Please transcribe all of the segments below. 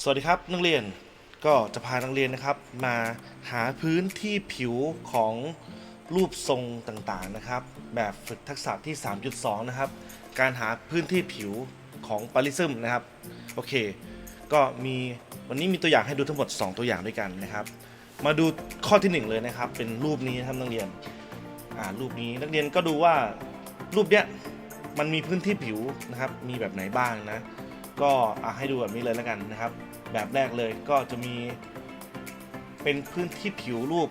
สวัสดีครับนักเรียนก็จะพานักเรียนนะครับ มาหาพื้นที่ผิวของรูปทรงต่างๆนะครับ แบบฝึกทักษะที่ 3.2 นะครับ การหาพื้นที่ผิวของปาริซึมนะครับโอเค ก็มีวันนี้มีตัวอย่างให้ดูทั้งหมด 2 ตัวอย่างด้วยกันนะครับ มาดูข้อทีหนึ่1 เลยนะครับ เป็นรูปนี้นะครับนักเรียนอ่ารูปนี้นักเรียนก็ดูว่ารูปเนี้ยมันมีพื้นที่ผิวนะครับ มีแบบไหนบ้างนะก็อะให้ดูแบบนี้เลยแล้วกันนะครับ แบบแรกเลยก็จะมีเป็นพื้นที่ผิวรูป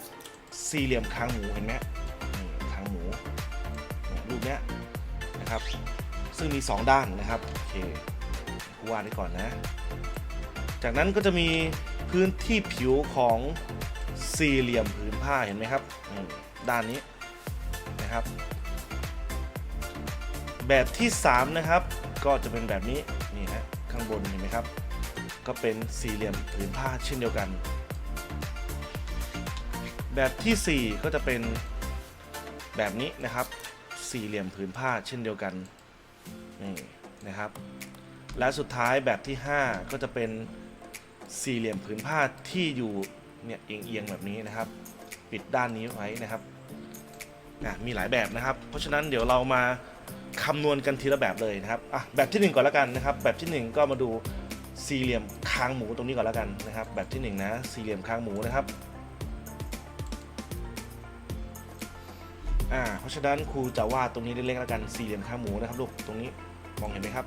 สี่เหลี่ยมคางหมูเห็นไหมคางหมูรูปเนี้ยนะครับ ซึ่งมี 2 ด้านนะครับโอเคกูวาดไว้ก่อนนะ จากนั้นก็จะมีพื้นที่ผิวของสี่เหลี่ยมผืนผ้าเห็นไหมครับด้านนี้นะครับ แบบที่ 3 นะครับ ก็จะเป็นแบบนี้นี่ฮะข้างบนเห็นไหมครับ ก็เป็นสี่เหลี่ยมผืนผ้าเช่นเดียวกัน แบบทีสี่ 4 ก็จะเป็นแบบนี้นะครับ สี่เหลี่ยมผืนผ้าเช่นเดียวกันนี่นะครับ และสุดท้ายแบบที่ 5 ก็จะเป็นสี่เหลี่ยมผืนผ้าที่อยู่เนี่ยเอียงๆแบบนี้นะครับ ปิดด้านนี้ไว้นะครับมีหลายแบบนะครับ เพราะฉะนั้นเดี๋ยวเรามาคำนวณกันทีละแบบเลยนะครับอะแบบที่ 1 ก่อนล้วกันนะครับ แบบที่ 1 ก็มาดู สี่เหลี่ยมคางหมูตรงนี้ก่อนแล้วกันนะครับแบบที่1นนะสี่เหลี่ยมคางหมูนะครับอ่าเพราะฉะนั้นครูจะวาดตรงนี้เล็กๆแล้วกันสี่เหลี่ยมคางหมูนะครับลูกตรงนี้มองเห็นไหมครับ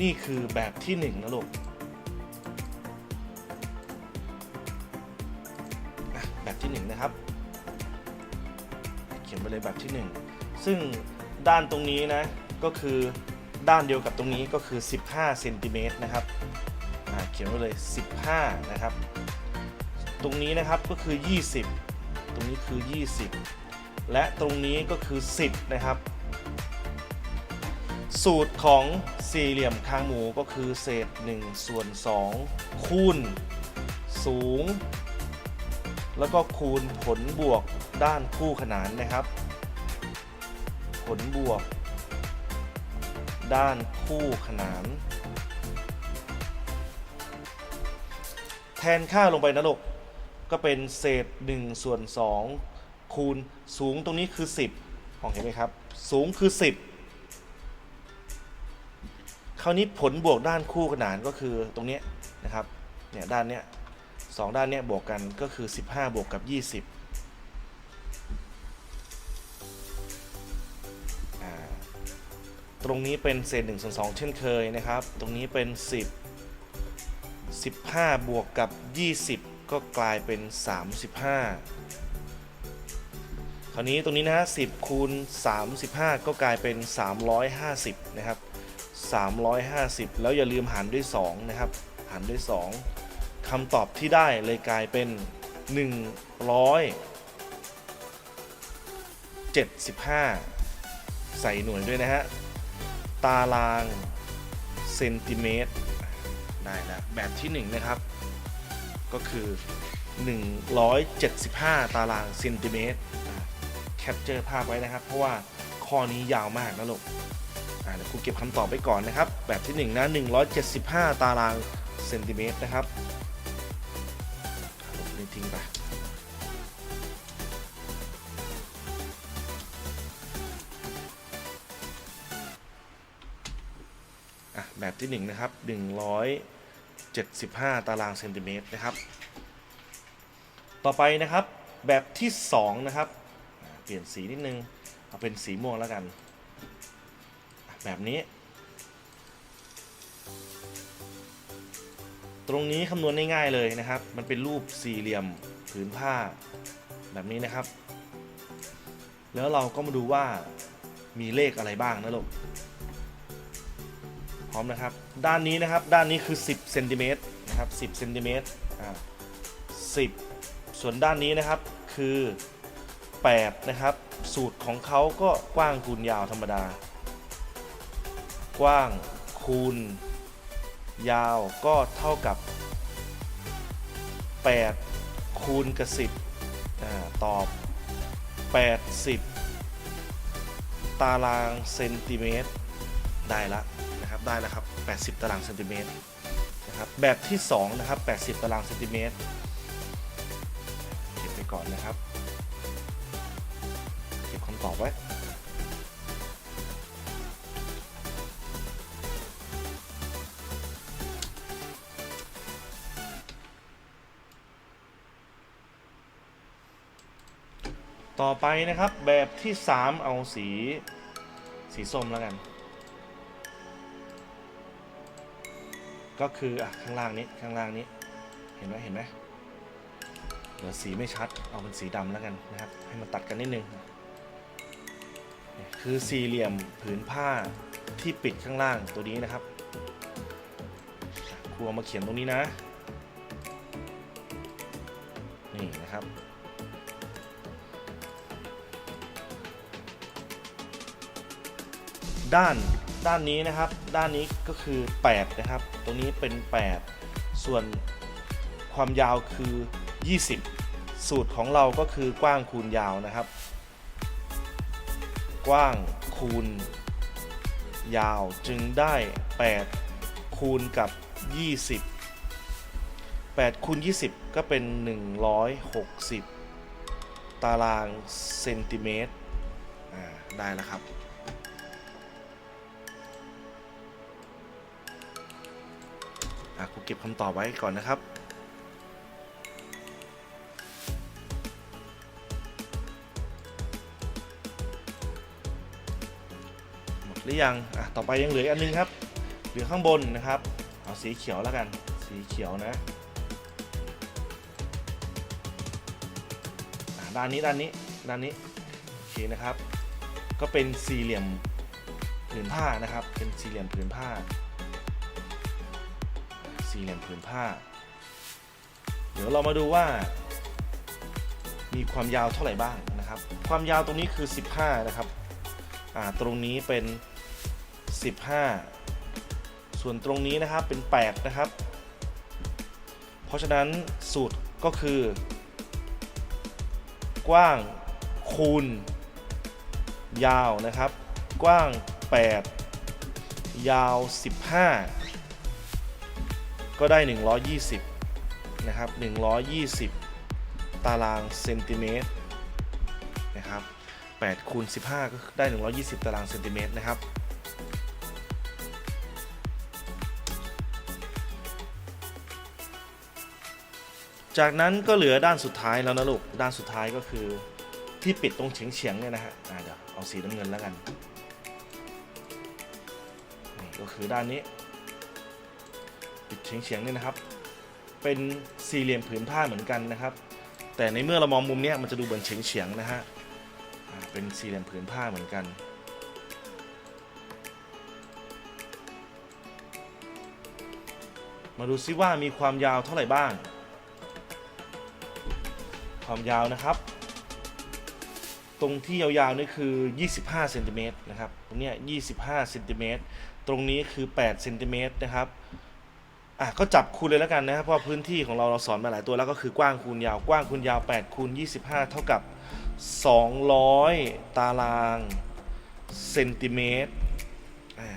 นี่คือแบบที่1นะลูกแบบที่1นะครับ เขียนไปเลยแบบที่ 1 ซึ่งด้านตรงนี้นะก็คือ ด้านเดียวกับตรงนี้ก็คือ 15เซนติเมตรนะครับเขียนไว้เลย 15 นะครับ ตรงนี้นะครับก็คือ 20 ตรงนี้คือ 20 และตรงนี้ก็คือ 10 นะครับ สูตรของสี่เหลี่ยมคางหมูก็คือเศษ1ส่วน2คูณสูง แล้วก็คูณผลบวกด้านคู่ขนานนะครับ ผลบวก ด้านคู่ขนาน แทนค่าลงไปนะลูกก็เป็นเศษ1ส่วน2คูณสูงตรงนี้คือ 10 มองเห็นไหมครับ สูงคือ 10 คราวนี้ผลบวกด้านคู่ขนานก็คือตรงนี้นะครับ เนี่ยด้านเนี้ยสองด้านเนี้ยบวกกันก็คือ 15 บวกกับ 20 ตรงนี้เป็นเศษ1ส่วน2เช่นเคยนะครับ ตรงนี้เป็น 10 15 บวกกับ 20 ก็กลายเป็น 35 คราวนี้ตรงนี้นะฮะ10คูณ35 ก็กลายเป็น 350 นะครับ 350 แล้วอย่าลืมหารด้วย 2 นะครับ หารด้วย 2คำตอบที่ได้เลยกลายเป็น175 ใส่หน่วยด้วยนะฮะ ตารางเซนติเมตรได้แล้วแบบที่ 1 นะครับ ก็คือ 175 ตารางเซนติเมตรแคปเจอร์ภาพไว้นะครับ เพราะว่าข้อนี้ยาวมากนะลูกเดี๋ยวครูเก็บคำตอบไว้ก่อนนะครับ แบบที่ 1 นะ 175 ตารางเซนติเมตรนะครับลบนี้ทิ้งไป ที่1นะครับ175 ตารางเซนติเมตรนะครับ ต่อไปนะครับแบบที่ 2 นะครับ เปลี่ยนสีนิดนึง เอาเป็นสีม่วงแล้วกัน แบบนี้ ตรงนี้คำนวณง่ายๆเลยนะครับ มันเป็นรูปสี่เหลี่ยมผืนผ้าแบบนี้นะครับ แล้วเราก็มาดูว่ามีเลขอะไรบ้างนะลูก พร้อมนะครับ ด้านนี้นะครับ ด้านนี้คือ 10เซนติเมตรนะครับ10เซนติเมตรอ่า10ส่วนด้านนี้นะครับคือ8นะครับ สูตรของเขาก็กว้างคูณยาวธรรมดา กว้างคูณ ยาวก็เท่ากับ 8 คูณกับ10อ่าตอบ 80 ตารางเซนติเมตรได้ละ ได้แล้วครับ 80 ตารางเซนติเมตรนะครับแบบที่ 2 นะครับ 80 ตารางเซนติเมตรเก็บไปก่อนนะครับ เก็บคำตอบไว้ต่อไปนะครับแบบที่ 3 เอาสีสีส้มแล้วกัน ก็คืออะข้างล่างนี้ข้างล่างนี้ เห็นไหมเห็นไหมเดี๋ยวสีไม่ชัดเอาเป็นสีดำแล้วกันนะครับ ให้มันตัดกันนิดนึงคือสี่เหลี่ยมผืนผ้าที่ปิดข้างล่างตัวนี้นะครับครูเอามาเขียนตรงนี้นะ นี่นะครับด้าน ด้านนี้นะครับ ด้านนี้ก็คือ 8 นะครับ ตรงนี้เป็น 8 ส่วนความยาวคือ 20 สูตรของเราก็คือกว้างคูณยาวนะครับ กว้างคูณ ยาวจึงได้ 8 คูณกับ 20 8คูณ20 ก็เป็น 160 ตารางเซนติเมตร ได้แล้วครับ อะครูเก็บคำตอบไว้ก่อนนะครับ หมดหรือยังอะต่อไปยังเหลืออันนึงครับ เหลือข้างบนนะครับ เอาสีเขียวแล้วกัน สีเขียวนะด้านนี้ด้านนี้ด้านนี้โอเคนะครับ ก็เป็นสี่เหลี่ยมผืนผ้านะครับ เป็นสี่เหลี่ยมผืนผ้า สี่เหลี่ยมผืนผ้า เดี๋ยวเรามาดูว่า มีความยาวเท่าไหร่บ้างนะครับ ความยาวตรงนี้คือ 15 นะครับอ่าตรงนี้เป็น 15 ส่วนตรงนี้นะครับเป็น 8 นะครับ เพราะฉะนั้นสูตรก็คือ กว้างคูณ ยาวนะครับ กว้าง 8 ยาว 15 ก็ได้ 120 นะครับ 120 ตารางเซนติเมตรนะครับ8คูณ15 ก็ได้ 120 ตารางเซนติเมตรนะครับ จากนั้นก็เหลือด้านสุดท้ายแล้วนะลูก ด้านสุดท้ายก็คือที่ปิดตรงเฉียงเฉียงๆเนี่ยนะฮะเดี๋ยวเอาสีน้ำเงินแล้วกัน นี่ก็คือด้านนี้ เฉียงเฉียงๆนี่นะครับ เป็นสี่เหลี่ยมผืนผ้าเหมือนกันนะครับ แต่ในเมื่อเรามองมุมเนี้ยมันจะดูเหมือนเฉียงเฉียงๆนะฮะเป็นสี่เหลี่ยมผืนผ้าเหมือนกันมาดูซิว่ามีความยาวเท่าไหร่บ้าง ความยาวนะครับ ตรงที่ยาวๆนี่คือ 25เซนติเมตรนะครับ ตรงเนี้ย25เซนติเมตร ตรงนี้คือ8เซนติเมตรนะครับ อะก็จับคูณเลยแล้วกันนะครับเพราะพื้นที่ของเราเราสอนมาหลายตัวแล้วก็คือกว้างคูณยาวกว้างคูณยาว8คูณ25 เท่ากับ 200 ตารางเซนติเมตรอ่า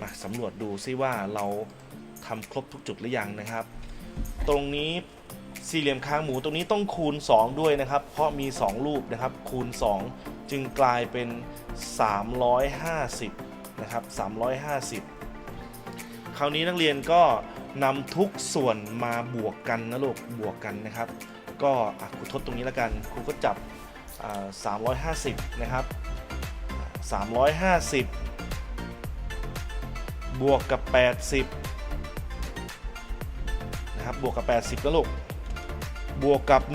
มาสำรวจดูซิว่าเราทำครบทุกจุดหรือยังนะครับ ตรงนี้สี่เหลี่ยมคางหมูตรงนี้ต้องคูณ 2 ด้วยนะครับ เพราะมี 2 รูปนะครับ คูณ 2 จึงกลายเป็น 350 นะครับ 350ค ราวนี้นักเรียนก็นำทุกส่วนมาบวกกันนะลูกบวกกันนะครับ ก็ครูทดตรงนี้แล้วกันครูก็จับอ่า350 นะครับ 350 บวกกับ 80 นะครับ บวกกับ 80แล้วลูก บวกกับ 160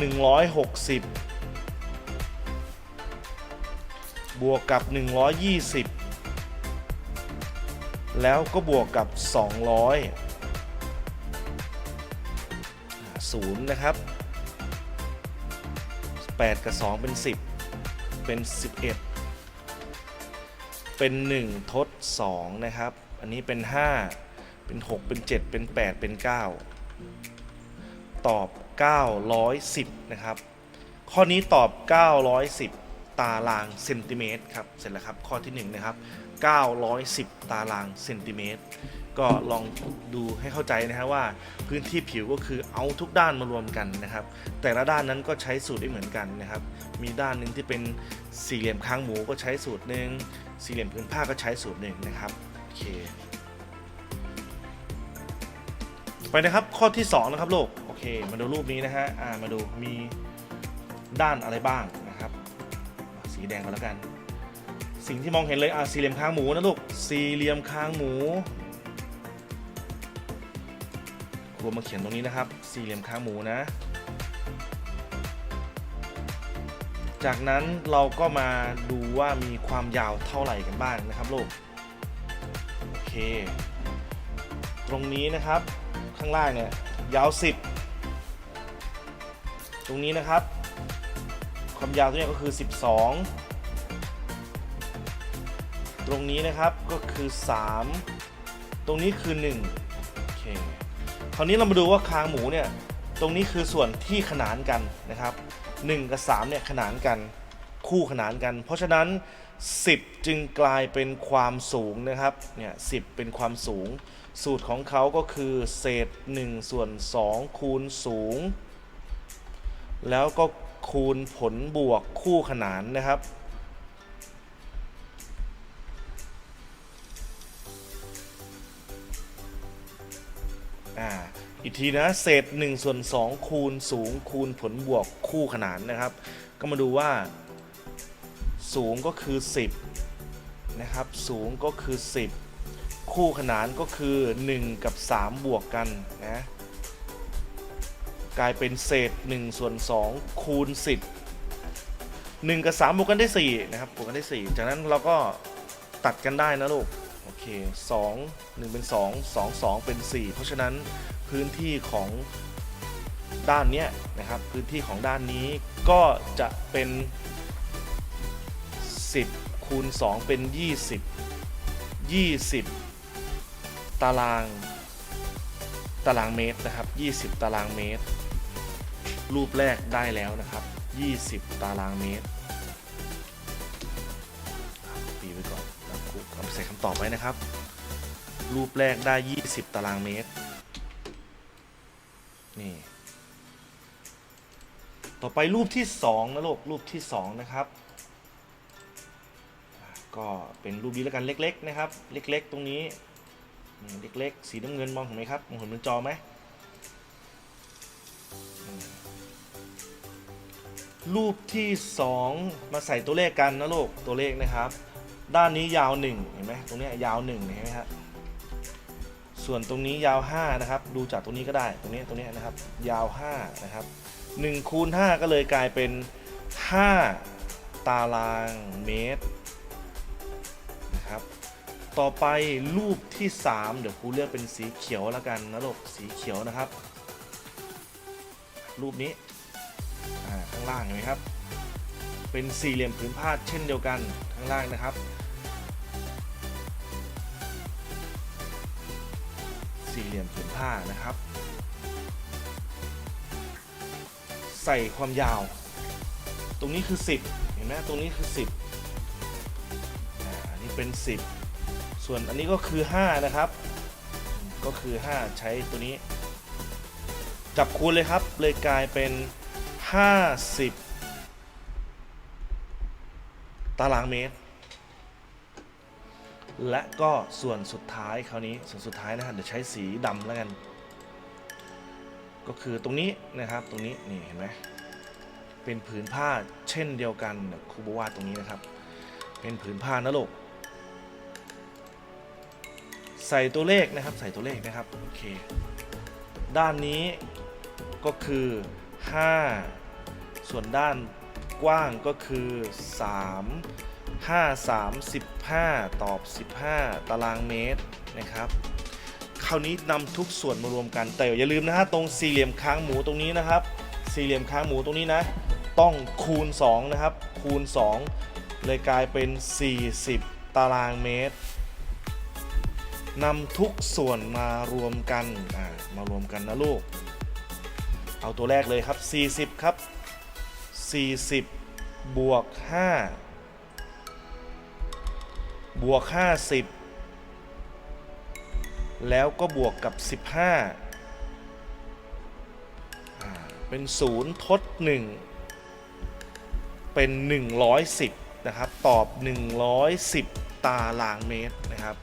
บวกกับ 120 แล้วก็บวกกับ 200ศูนย์นะครับ 8 กับ 2 เป็น 10 เป็น 11 เป็น 1 ทด 2 นะครับ อันนี้เป็น 5 เป็น 6 เป็น 7 เป็น 8 เป็น 9 ตอบ 910 นะครับ ข้อนี้ตอบ 910 ตารางเซนติเมตรครับ เสร็จแล้วครับ ข้อที่ 1 นะครับ 910 ตารางเซนติเมตร ก็ลองดูให้เข้าใจนะฮะว่าพื้นที่ผิวก็คือเอาทุกด้านมารวมกันนะครับ แต่ละด้านนั้นก็ใช้สูตรได้เหมือนกันนะครับ มีด้านหนึ่งที่เป็นสี่เหลี่ยมค้างหมูก็ใช้สูตรหนึ่งสี่เหลี่ยมพื้นผ้าก็ใช้สูตรหนึ่งนะครับโอเคไปนะครับข้อที่ 2 นะครับลูกโอเค มาดูรูปนี้นะฮะอ่ามาดูมีด้านอะไรบ้างนะครับ สีแดงก่อนแล้วกัน สิ่งที่มองเห็นเลยอ่าสี่เหลี่ยมคางหมูนะลูกสี่เหลี่ยมคางหมูครูมาเขียนตรงนี้นะครับ สี่เหลี่ยมคางหมูนะ จากนั้นเราก็มาดูว่ามีความยาวเท่าไหร่กันบ้างนะครับลูกโอเค ตรงนี้นะครับข้างล่างเนี่ยยาว 10 ตรงนี้นะครับ ความยาวตัวเนี้ก็คือ 12 ตรงนี้นะครับก็คือ 3 ตรงนี้คือ1โอเคคราวนี้เรามาดูว่าคางหมูเนี่ยตรงนี้คือส่วนที่ขนานกันนะครับ 1 กับ3เนี่ยขนานกันคู่ขนานกัน เพราะฉะนั้น 10 จึงกลายเป็นความสูงนะครับเนี่ย10เป็นความสูง สูตรของเขาก็คือเศษ 1 ส่วน 2 คูณสูง แล้วก็คูณผลบวกคู่ขนานนะครับ อ่าอีกทีนะเศษ1ส่วน2คูณสูงคูณผลบวกคู่ขนานนะครับ ก็มาดูว่า สูงก็คือ 10 นะครับ สูงก็คือ 10 คู่ขนานก็คือ 1 กับ 3 บวกกันนะกลายเป็นเศษ1ส่วน2คูณ 10 1 กับ 3 บวกกันได้4นะครับบวกกันได้ 4 จากนั้นเราก็ตัดกันได้นะลูก เค2 1 เป็น 2 2 2 เป็น 4 เพราะฉะนั้นพื้นที่ของด้านเนี้ยนะครับพื้นที่ของด้านนี้ก็จะเป็น 10 คูณ 2 เป็น 20 20 ตารางตารางเมตรนะครับ 20 ตารางเมตร รูปแรกได้แล้วนะครับ 20 ตารางเมตร ใส่คำตอบไว้นะครับ รูปแรกได้ 20 ตารางเมตร นี่ ต่อไปรูปที่ 2 นะลูก รูปที่ 2 นะครับ ก็เป็นรูปนี้แล้วกันเล็ก ๆ นะครับ เล็ก ๆ ตรงนี้ เล็ก ๆ สีน้ำเงินมองเห็นไหมครับ มองเห็นบนจอไหมอืมรูปที่ 2 มาใส่ตัวเลขกันนะลูกตัวเลขนะครับ ด้านนี้ยาว1เห็นไหมตรงนี้ยาว1เห็นไหมครับส่วนตรงนี้ยาว 5 นะครับ ดูจากตรงนี้ก็ได้ตรงนี้ตรงนี้นะครับ ยาว 5 นะครับ1คูณ5ก็เลยกลายเป็น 5 ตารางเมตรนะครับต่อไปรูปที่ 3 เดี๋ยวครูเลือกเป็นสีเขียวแล้วกันนะลูกสีเขียวนะครับ รูปนี้ข้างล่างเห็นไหมครับ เป็นสี่เหลี่ยมผืนผ้าเช่นเดียวกันข้างล่างนะครับ 5 นะครับ ใส่ความยาว ตรงนี้คือ 10 เห็นไหมตรงนี้คือ 10อันนี้เป็น 10 ส่วนอันนี้ก็คือ 5 นะครับ ก็คือ 5 ใช้ตัวนี้ จับคูณเลยครับ เลยกลายเป็น 50 ตารางเมตร และก็ส่วนสุดท้ายคราวนี้ส่วนสุดท้ายนะฮะเดี๋ยวใช้สีดำแล้วกัน ก็คือตรงนี้นะครับตรงนี้นี่เห็นไหมเป็นผืนผ้าเช่นเดียวกันครูบวาดตรงนี้นะครับ เป็นผืนผ้านะลูกใส่ตัวเลขนะครับใส่ตัวเลขนะครับโอเคด้านนี้ก็คือ 5 ส่วนด้านกว้างก็คือ 3 5 3 15 ตอบ 15 ตารางเมตรนะครับคราวนี้นำทุกส่วนมารวมกันแต่อย่าลืมนะฮะตรงสี่เหลี่ยมค้างหมูตรงนี้นะครับ สี่เหลี่ยมค้างหมูตรงนี้นะ ต้องคูณ 2 นะครับ คูณ 2 เลยกลายเป็น 40 ตารางเมตรนำทุกส่วนมารวมกันมารวมกันนะลูก เอาตัวแรกเลยครับ 40 ครับ 40 บวก 5 บวก 50 แล้วก็บวกกับ 15 เป็น 0 ทด 1 เป็น 110 นะครับ ตอบ 110 ตารางเมตรนะครับ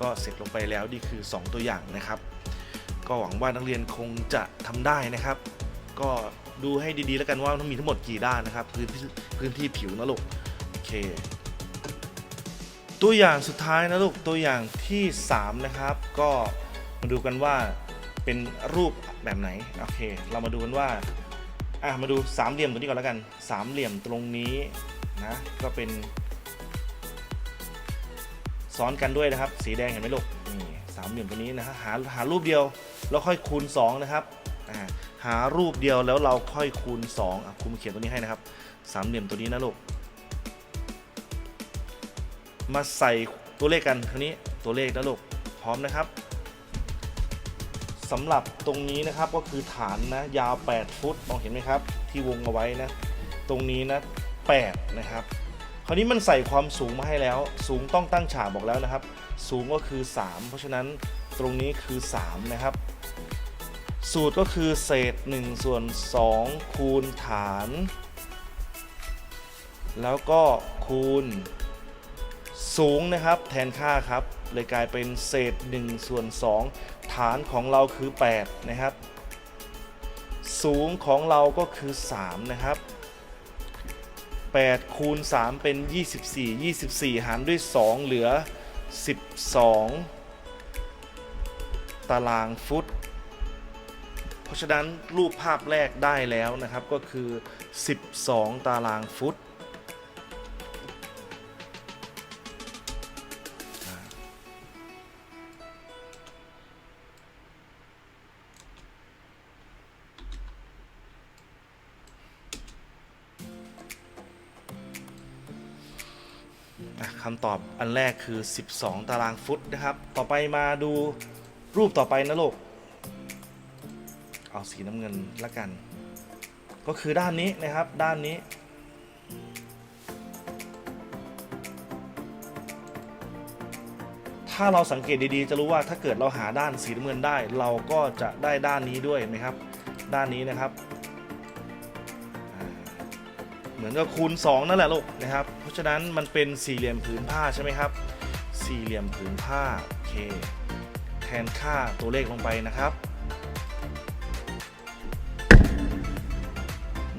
ก็เสร็จลงไปแล้ว นี่คือ 2 ตัวอย่างนะครับ ก็หวังว่านักเรียนคงจะทำได้นะครับ ก็ดูให้ดีๆแล้วกันว่าต้องมีทั้งหมดกี่ด้านนะครับ พื้นที่พื้นที่ผิวนะลูกโอเค ตัวอย่างสุดท้ายนะลูกตัวอย่างที่ 3 นะครับ ก็มาดูกันว่าเป็นรูปแบบไหนโอเค เรามาดูกันว่าอะมาดูสามเหลี่ยมตัวนี้ก่อนแล้วกันสามเหลี่ยมตรงนี้นะก็เป็น ซ้อนกันด้วยนะครับ สีแดงเห็นไหมลูกนี่สามเหลี่ยมตัวนี้นะฮะหาหารูปเดียวแล้วค่อยคูณ 2 นะครับอ่าหารูปเดียวแล้วเราค่อยคูณ2อะครูมาเขียนตัวนี้ให้นะครับสามเหลี่ยมตัวนี้นะลูก มาใส่ตัวเลขกันคราวนี้ตัวเลขนะลูกพร้อมนะครับสำหรับตรงนี้นะครับก็คือฐานนะยาว 8 ฟุตมองเห็นไหมครับ ที่วงเอาไว้นะ ตรงนี้นะ8นะครับคราวนี้มันใส่ความสูงมาให้แล้ว สูงต้องตั้งฉากบอกแล้วนะครับ สูงก็คือ 3 เพราะฉะนั้นตรงนี้คือ 3 นะครับ สูตรก็คือเศษ1ส่วน2คูณฐาน แล้วก็คูณ สูงนะครับแทนค่าครับ เลยกลายเป็นเศษ1ส่วน2ฐานของเราคือ 8 นะครับ สูงของเราก็คือ 3 นะครับ8คูณ3เป็น 24 24 หารด้วย 2 เหลือ 12 ตารางฟุต เพราะฉะนั้นรูปภาพแรกได้แล้วนะครับก็คือ 12 ตารางฟุตำตอบอันแรกคือ 12 ตารางฟุตนะครับ ต่อไปมาดูรูปต่อไปนะลูก เอาสีน้ำเงินละกัน ก็คือด้านนี้นะครับ ด้านนี้ ถ้าเราสังเกตดีๆ จะรู้ว่าถ้าเกิดเราหาด้านสีน้ำเงินได้ เราก็จะได้ด้านนี้ด้วยนไหมครับ ด้านนี้นะครับ เหมือนกับคูณ 2 นั่นแหละลูกนะครับ ราะฉะนั้นมันเป็นสี่เหลี่ยมผืนผ้าใช่ไหมครับ สี่เหลี่ยมผืนผ้าโอเคแทนค่าตัวเลขลงไปนะครับ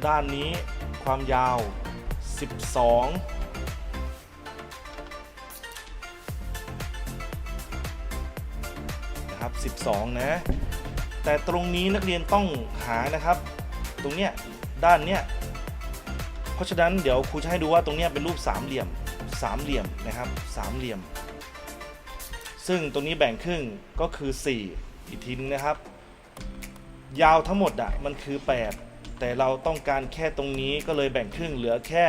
ด้านนี้ความยาว 12นะครับ12 นะ แต่ตรงนี้นักเรียนต้องหานะครับ ตรงเนี้ย ด้านเนี้ย ราะฉะนั้นเดี๋ยวครูจะให้ดูว่าตรงนี้เป็นรูปสามเหลี่ยมสามเหลี่ยมนะครับสามเหลี่ยม ซึ่งตรงนี้แบ่งครึ่งก็คือ 4 อีกทีนึงนะครับ ยาวทั้งหมดอะมันคือ 8 แต่เราต้องการแค่ตรงนี้ก็เลยแบ่งครึ่งเหลือแค่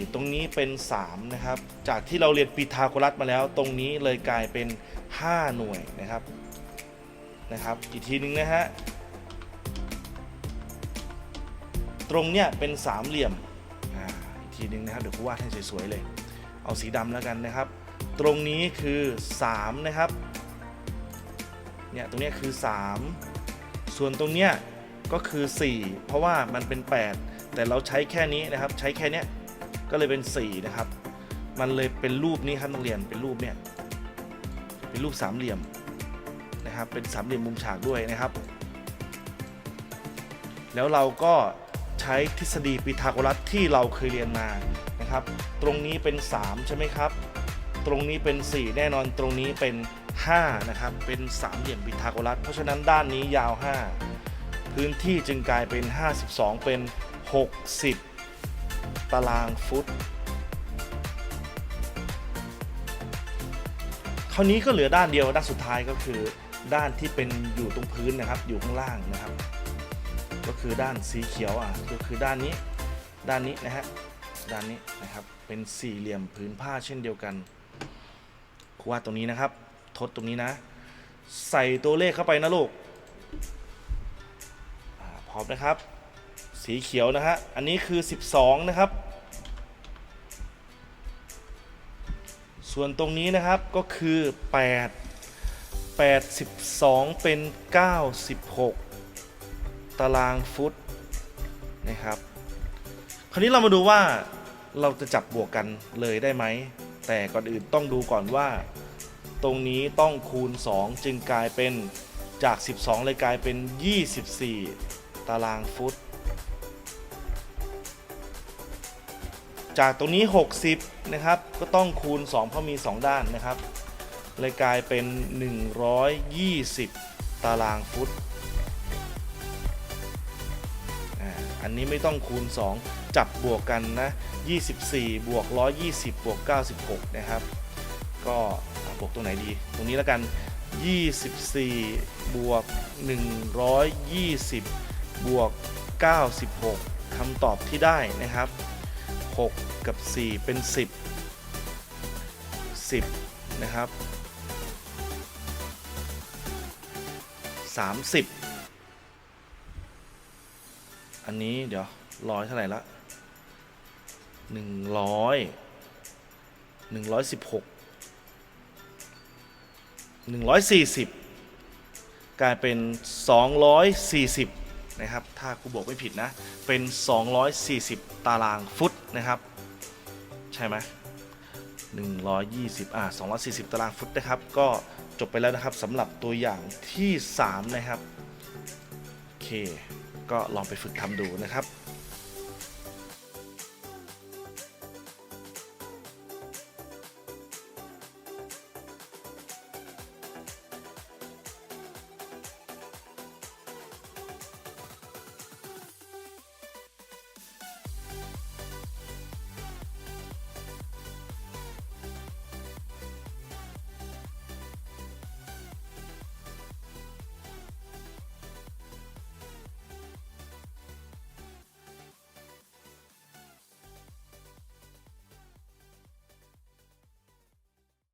4 ตรงนี้เป็น 3 นะครับ จากที่เราเรียนปีทาโกรัสมาแล้ว ตรงนี้เลยกลายเป็น 5 หน่วยนะครับนะครับ อีกทีนึงนะฮะ ตรงเนี้ยเป็นสามเหลี่ยมอ่าอีกทีหนึงนะครับเดี๋ยวกูวาดให้สวยๆเลย เอาสีดำแล้วกันนะครับ ตรงนี้คือ3นะครับเนี่ยตรงเนี้ยคือ 3 ส่วนตรงเนี้ยก็คือ 4 เพราะว่ามันเป็น 8 แต่เราใช้แค่นี้นะครับ ใช้แค่นี้ก็เลยเป็น 4 นะครับ มันเลยเป็นรูปนี้ครับนักเรียนเป็นรูปเนี่ยเป็นรูปสามเหลี่ยมนะครับ เป็นสามเหลี่ยมมุมฉากด้วยนะครับ แล้วเราก็ ช้ทฤษฎีพีทาโกรัสที่เราเคยเรียนมานะครับ ตรงนี้เป็น 3 ใช่ไหมครับ ตรงนี้เป็น 4 แน่นอนตรงนี้เป็น 5 นะครับ เป็นสามเหลี่ยมพีทาโกรัส เพราะฉะนั้นด้านนี้ยาว 5 พื้นที่จึงกลายเป็น 52 เป็น 60 ตารางฟุตคราวนี้ก็เหลือด้านเดียวด้านสุดท้ายก็คือด้านที่เป็นอยู่ตรงพื้นนะครับ อยู่ข้างล่างนะครับ ก็คือด้านสีเขียวอะก็คือด้านนี้ด้านนี้นะฮะด้านนี้นะครับเป็นสี่เหลี่ยมผืนผ้าเช่นเดียวกันครูวาดตรงนี้นะครับ ทดตรงนี้นะ ใส่ตัวเลขเข้าไปนะลูกพร้อมนะครับ สีเขียวนะฮะอันนี้คือ 12 นะครับ ส่วนตรงนี้นะครับก็คือ 8 82เป็น 96 ตารางฟุตนะครับ คราวนี้เรามาดูว่าเราจะจับบวกกันเลยได้ไหม แต่ก่อนอื่นต้องดูก่อนว่า ตรงนี้ต้องคูณ 2 จึงกลายเป็นจาก 12 เลยกลายเป็น 24 ตารางฟุต จากตรงนี้ 60 นะครับ ก็ต้องคูณ 2 เพราะมี 2 ด้านนะครับ เลยกลายเป็น 120 ตารางฟุต อันนี้ไม่ต้องคูณ 2 จับบวกกันนะ 24 บวก 120 บวก 96 นะครับ ก็บวกตรงไหนดี ตรงนี้แล้วกัน 24 บวก 120 บวก 96คำตอบที่ได้นะครับ 6 กับ 4 เป็น 10 10 นะครับ 30 อันนี้เดี๋ยวร้อยเท่าไหร่ละหนึ่งร้อยหนึ่งร้อยสิบหกหนึ่งร้อยสี่สิบกลายเป็นสองร้อยสี่สิบนะครับ ถ้าครูบอกไม่ผิดนะ เป็นสองร้อยสี่สิบตารางฟุตนะครับ ใช่ไหมหนึ่งร้อยยี่สิบอ่าสองร้อยสี่สิบตารางฟุตนะครับ ก็จบไปแล้วนะครับสำหรับตัวอย่างที่สามนะครับโอเค ก็ลองไปฝึกทำดูนะครับ